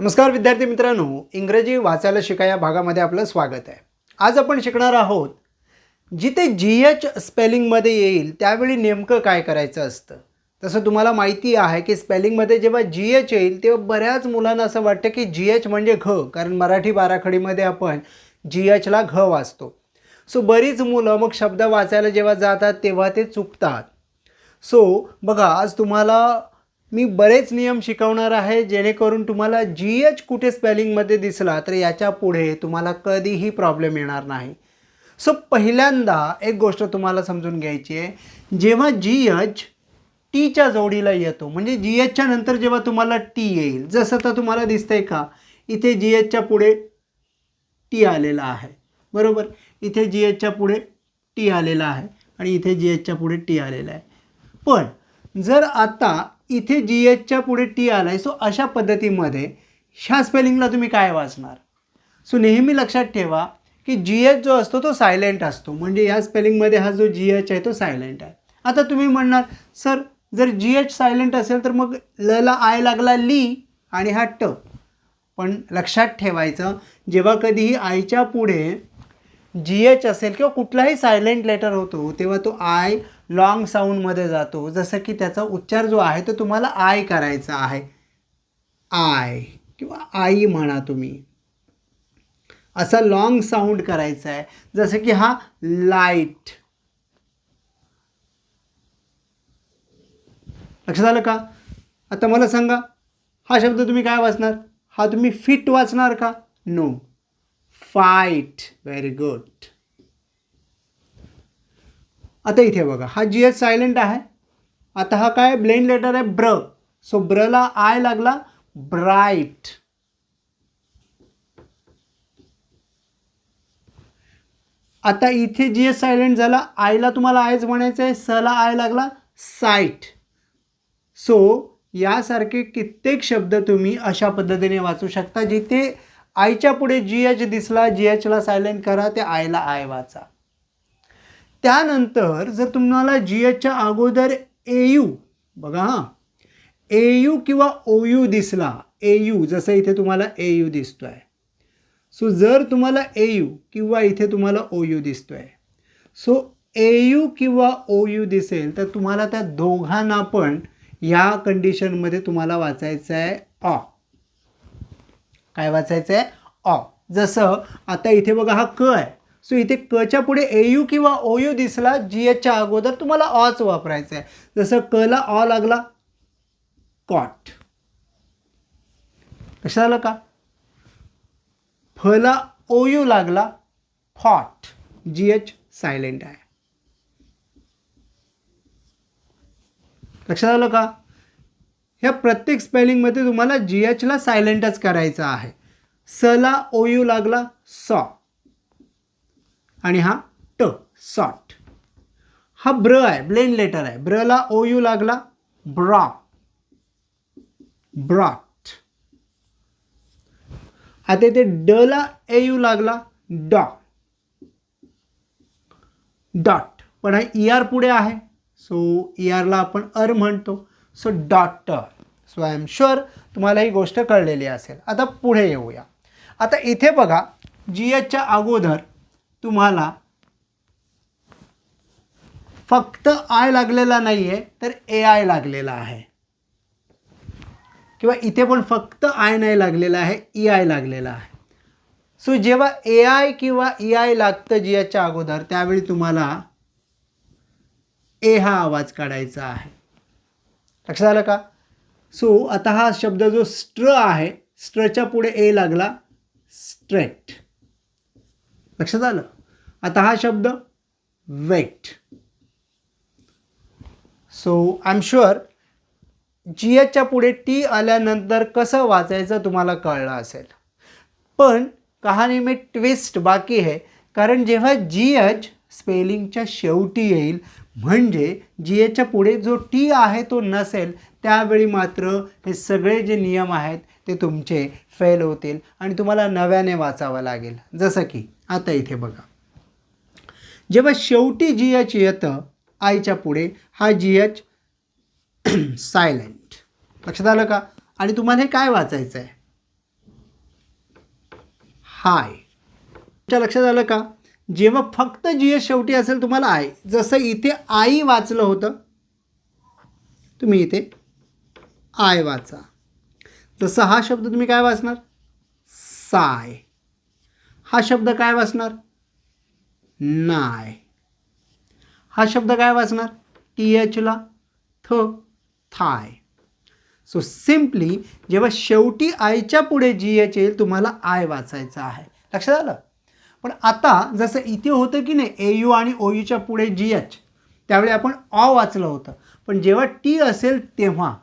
नमस्कार विद्यार्थी मित्रांनो इंग्रजी वाचायला शिका या भागामध्ये आपलं स्वागत आहे. आज आपण शिकणार आहोत जिथे जी एच स्पेलिंगमध्ये येईल त्यावेळी नेमकं काय करायचं असतं? तसं तुम्हाला माहिती आहे की स्पेलिंगमध्ये जेव्हा जी एच येईल तेव्हा बऱ्याच मुलांना असं वाटतं की जी एच म्हणजे घ कारण मराठी बाराखडीमध्ये आपण जी एचला घ वाचतो. सो बरीच मुलं मग शब्द वाचायला जेव्हा जातात तेव्हा ते चुकतात. सो बघा आज तुम्हाला मी बरेच नियम शिकवणार आहे जेणेकरून तुम्हाला जी एच कुठे स्पेलिंगमध्ये दिसला तर याच्यापुढे तुम्हाला कधीही प्रॉब्लेम येणार नाही. सो पहिल्यांदा एक गोष्ट तुम्हाला समजून घ्यायची आहे. जेव्हा जी एच टीच्या जोडीला येतो म्हणजे जी एचच्या नंतर जेव्हा तुम्हाला टी येईल जसं तर तुम्हाला दिसतंय का इथे जी एचच्या पुढे टी आलेला आहे. बरोबर? इथे जी एचच्या पुढे टी आलेला आहे आणि इथे जी एचच्या पुढे टी आलेला आहे. पण जर आता इथे जी एचच्या पुढे टी आला आहे सो अशा पद्धतीमध्ये ह्या स्पेलिंगला तुम्ही काय वाचणार? सो नेहमी लक्षात ठेवा की जी एच जो असतो तो सायलेंट असतो. म्हणजे ह्या स्पेलिंगमध्ये हा जो जी एच आहे तो सायलेंट आहे. आता तुम्ही म्हणणार सर जर जी एच सायलेंट असेल तर मग लला आय लागला ली आणि हा ट पण लक्षात ठेवायचं जेव्हा कधीही आयच्या पुढे जी एच असेल किंवा कुठलाही सायलेंट लेटर होतो तेव्हा तो आय लॉंग साऊंडमध्ये जातो. जसं की त्याचा उच्चार जो आहे तो तुम्हाला आय करायचा आहे. आय किंवा आई म्हणा तुम्ही. असा लॉंग साऊंड करायचा आहे. जसं की हा लाइट लक्षात आलं का? आता मला सांगा हा शब्द तुम्ही काय वाचणार? हा तुम्ही फिट वाचणार का? नो फाईट व्हेरी गुड आता इथे बघा हा जी एच सायलेंट आहे. आता हा काय? ब्लेंड लेटर आहे ब्र. सो ब्रला आय लागला ब्राईट आता इथे जी एस सायलेंट झाला आयला तुम्हाला आयच म्हणायचं आहे सला आय लागला साईट सो यासारखे कित्येक शब्द तुम्ही अशा पद्धतीने वाचू शकता जिथे आयच्या पुढे जी एच दिसला जी एचला सायलेंट करा ते आयला आय वाचा. त्यानंतर जर तुम्हाला जी एचच्या अगोदर ए यू बघा हां. ए यू किंवा ओ यू दिसला ए यू जसं इथे तुम्हाला ए यू दिसतो आहे सो जर तुम्हाला ए यू किंवा इथे तुम्हाला ओ यू दिसतो आहे सो ए यू किंवा ओ यू दिसेल तर तुम्हाला त्या दोघांना पण या कंडिशनमध्ये तुम्हाला वाचायचं आहे ऑ काय वाचायचं आहे ऑ जसं आता इथे बघा हा क आहे. सो इथे कच्या पुढे ए यू किंवा ओ यू दिसला जी एचच्या अगोदर तुम्हाला ऑच वापरायचं आहे जसं कला ऑ लागला कॉट. कसं झालं का? फला ओ यू लागला फॉट. जी एच सायलेंट आहे. लक्षात आलं का? ह्या प्रत्येक स्पेलिंगमध्ये तुम्हाला जी एचला सायलेंटच करायचं आहे. सला ओ यू लागला सॉ. आणि हा ट सॉट हा ब्र आहे ब्लेन लेटर आहे. ब्रला ओ यू लागला ब्रॉ. ब्रॉट. आता इथे डला ए यू लागला डॉ. डॉट. पण हा ई आर पुढे आहे. सो ई आरला आपण अर म्हणतो. So daughter. So I am sure तुम्हाला ही गोष्ट कळलेली असेल. आता पुढे येऊया. आता इथे बघा जी एचच्या अगोदर तुम्हाला फक्त आय लागलेला नाही आहे तर ए आय लागलेला आहे. किंवा इथे पण फक्त आय नाही लागलेला आहे ई आय लागलेला आहे. सो जेव्हा ए आय किंवा ई आय लागतं जी याच्या अगोदर त्यावेळी तुम्हाला ए हा आवाज काढायचा आहे. लक्षात आलं का? सो आता हा शब्द जो स्ट्र आहे स्ट्रच्या पुढे ए लागला स्ट्रेट लक्षात आलं? आता हा शब्द weight. So I am sure G एचच्या पुढे टी आल्यानंतर कसं वाचायचं तुम्हाला कळलं असेल. पण कहाणी मी ट्विस्ट बाकी आहे कारण जेव्हा जी एच स्पेलिंगच्या शेवटी येईल म्हणजे जी एचच्या पुढे जो टी आहे तो नसेल त्यावेळी मात्र हे सगळे जे नियम आहेत ते तुमचे फेल होतील आणि तुम्हाला नव्याने वाचावं लागेल. जसं की आता इथे बघा. जेव्हा शेवटी जी एच येतं आयच्या पुढे हा जी एच सायलेंट लक्षात आलं का? आणि तुम्हाला हे काय वाचायचं आहे? हाय तुमच्या लक्षात आलं का? जेव्हा फक्त जी एस शेवटी असेल तुम्हाला आय जसं इथे आई वाचलं होतं तुम्ही इथे आय वाचा. तसं हा शब्द तुम्ही काय वाचणार? साय हा शब्द काय वाचणार? नाय हा शब्द काय वाचणार? टी एचला थ थाय. सो सिम्पली जेव्हा शेवटी आयच्या पुढे जी एच येईल तुम्हाला आय वाचायचं आहे. लक्षात आलं? पण आता जसं इथे होतं की नाही ए यू आणि ओ यूच्या पुढे जी एच त्यावेळी आपण ऑ वाचलं होतं. पण जेव्हा टी असेल तेव्हा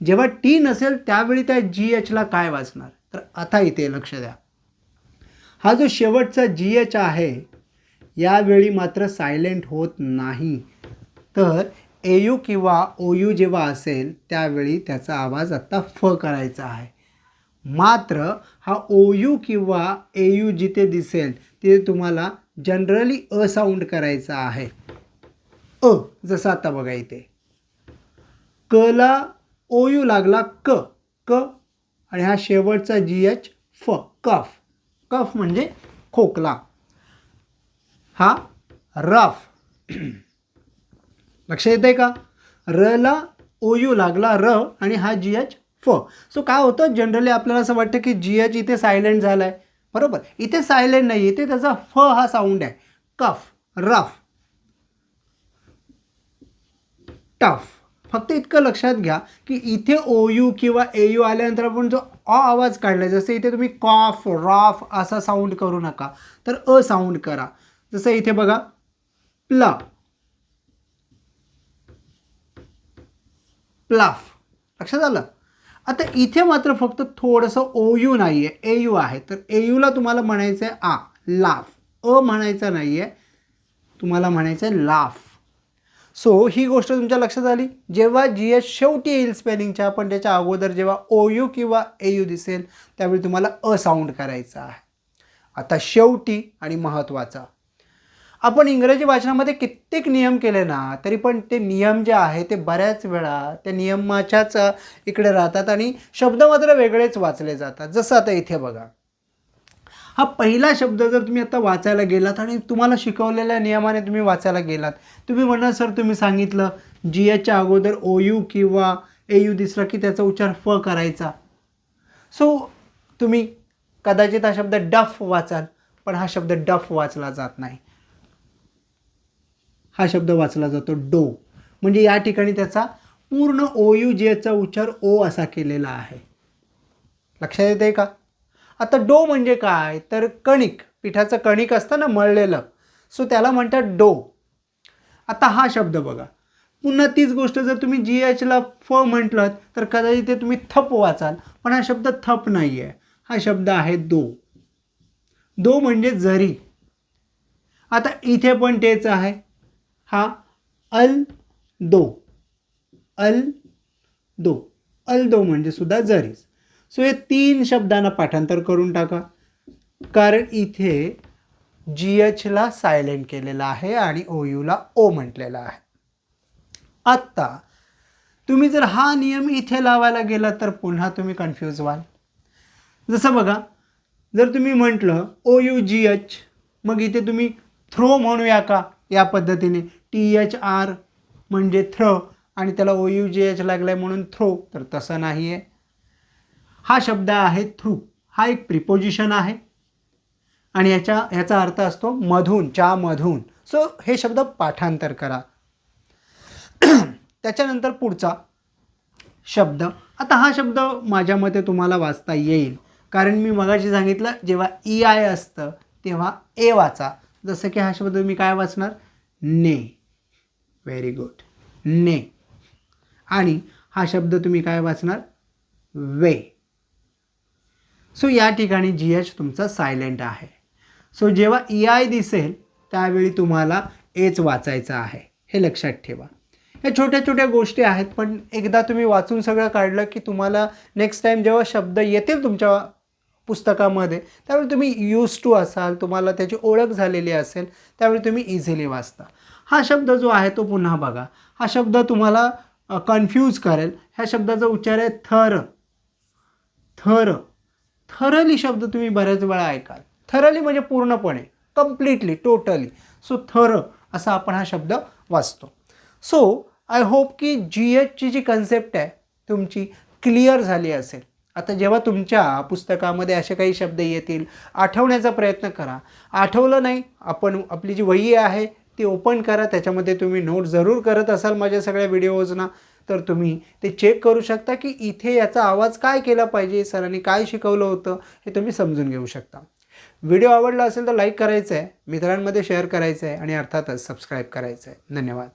जेव्हा टी नसेल त्यावेळी त्या जी एचला काय वाचणार? तर आता इथे लक्ष द्या. हा जो शेवटचा जी एच आहे यावेळी मात्र सायलेंट होत नाही. तर ए यू किंवा ओ यू जेव्हा असेल त्यावेळी त्याचा आवाज आत्ता फ करायचा आहे. मात्र हा ओ यू किंवा ए यू जिथे दिसेल तिथे तुम्हाला जनरली अ साऊंड करायचा आहे. अ जसं आता बघा इथे. कला ओ यू लागला क क आणि हा शेवटचा जी एच फ कफ. कफ म्हणजे खोकला. हा? रफ. लक्ष येत आहे का रला ओ यू लागला र आणि हा जी एच फ. सो काय होतं? जनरली आपल्याला असं वाटतं की जी एच इथे सायलेंट झाला आहे बरोबर? इथे सायलेंट नाही इथे त्याचा फ हा साऊंड आहे. कफ. रफ. टफ. फक्त इतकं लक्षात घ्या की इथे ओ यू किंवा ए यू आल्यानंतर आपण जो अ आवाज काढला जसं इथे तुम्ही कॉफ रॉफ असा साऊंड करू नका. तर अ साऊंड करा. जसं इथे बघा प्ला. प्लाफ. लक्षात आलं? आता इथे मात्र फक्त थोडंसं ओ यू नाही आहे. ए यू आहे तर ए यूला तुम्हाला म्हणायचं आहे आ लाफ. अ म्हणायचं नाही आहे तुम्हाला म्हणायचं आहे लाफ. सो ही गोष्ट तुमच्या लक्षात आली? जेव्हा जी एस शेवटी येईल स्पेलिंगच्या पण त्याच्या अगोदर जेव्हा ओ यू किंवा ए यू दिसेल त्यावेळी तुम्हाला अ साऊंड करायचा आहे. आता शेवटी आणि महत्त्वाचा आपण इंग्रजी वाचनामध्ये कित्येक नियम केले ना तरी पण ते नियम जे आहे ते बऱ्याच वेळा त्या नियमाच्याच इकडे राहतात आणि शब्द मात्र वेगळेच वाचले जातात. जसं आता इथे बघा. हा पहिला शब्द जर तुम्ही आता वाचायला गेलात आणि तुम्हाला शिकवलेल्या नियमाने तुम्ही वाचायला गेलात तुम्ही म्हणा सर तुम्ही सांगितलं जी एचच्या अगोदर ओ यू किंवा ए यू दिसला की त्याचा उच्चार फ करायचा. सो तुम्ही कदाचित हा शब्द डफ वाचाल पण हा शब्द डफ वाचला जात नाही. हा शब्द वाचला जातो डो. म्हणजे या ठिकाणी त्याचा पूर्ण ओ यू जी एचचा उच्चार ओ असा केलेला आहे. लक्षात येते का? आता डो म्हणजे काय? तर कणिक पिठाचं कणिक असतं ना मळलेलं. सो त्याला म्हणतात डो. आता हा शब्द बघा. पुन्हा तीच गोष्ट जर तुम्ही जी एचला फ म्हटलं तर कदाचित ते तुम्ही थप वाचाल पण हा शब्द थप नाही आहे हा शब्द आहे दो दो म्हणजे जरी. आता इथे पण तेच आहे. हा? अल दो. अल दो. अल दो म्हणजे सुद्धा जरीच. सो हे तीन शब्दांना पाठांतर करून टाका. कारण इथे जी एचला सायलेंट केलेला आहे आणि ओ यूला ओ म्हटलेला आहे. आत्ता तुम्ही जर हा नियम इथे लावायला गेला तर पुन्हा तुम्ही कन्फ्यूज व्हाल. जसं बघा जर तुम्ही म्हटलं ओ यू जी एच मग इथे तुम्ही थ्रो म्हणूया का? या पद्धतीने. टी एच आर म्हणजे थ्र आणि त्याला ओ यू जी एच लागला आहे म्हणून थ्रो तर तसं नाही आहे हा शब्द आहे थ्रू हा एक प्रिपोजिशन आहे. आणि याच्या ह्याचा अर्थ असतो मधून च्या मधून सो हे शब्द पाठांतर करा. त्याच्यानंतर पुढचा शब्द. आता हा शब्द माझ्या मते तुम्हाला वाचता येईल. कारण मी मगाशी सांगितलं जेव्हा ई आय असतं तेव्हा ए वाचा. जसं की हा शब्द मी काय वाचणार? ने. व्हेरी गुड ने. आणि हा शब्द तुम्ही काय वाचणार? वे. सो या ठिकाणी जी एच तुमचा सायलेंट आहे. सो जेव्हा ई आय दिसेल त्यावेळी तुम्हाला एच वाचायचं आहे. हे लक्षात ठेवा. या छोट्या छोट्या गोष्टी आहेत पण एकदा तुम्ही वाचून सगळं काढलं की तुम्हाला नेक्स्ट टाईम जेव्हा शब्द येतील तुमच्या पुस्तकामध्ये. त्यावेळी तुम्ही यूज टू असाल तुम्हाला त्याची ओळख झालेली असेल त्यावेळी तुम्ही इझिली वाचता. हा शब्द जो आहे तो पुन्हा बघा. हा शब्द तुम्हाला कन्फ्यूज करेल. ह्या शब्दाचा उच्चार आहे थर. थर. थरली शब्द तुम्ही बऱ्याच वेळा ऐकाल. थरली म्हणजे पूर्णपणे कम्प्लिटली टोटली सो थर असा आपण हा शब्द वाचतो. सो आय होप की जी एचची जी कन्सेप्ट आहे तुमची क्लिअर झाली असेल. आता जेव्हा तुमच्या पुस्तकामध्ये असे काही शब्द येतील आठवण्याचा प्रयत्न करा. आठवलं नाही आपण आपली जी वही आहे ती ओपन करा. त्याच्यामध्ये तुम्ही नोट जरूर करत असाल माझ्या सगळ्या व्हिडिओजना. तर तुम्ही ते चेक करू शकता की इथे याचा आवाज काय केला पाहिजे सरांनी काय शिकवलं होतं हे तुम्ही समजून घेऊ शकता. व्हिडिओ आवडला असेल तर लाईक करायचं आहे मित्रांमध्ये शेअर करायचं आहे आणि अर्थातच सबस्क्राईब करायचं आहे धन्यवाद.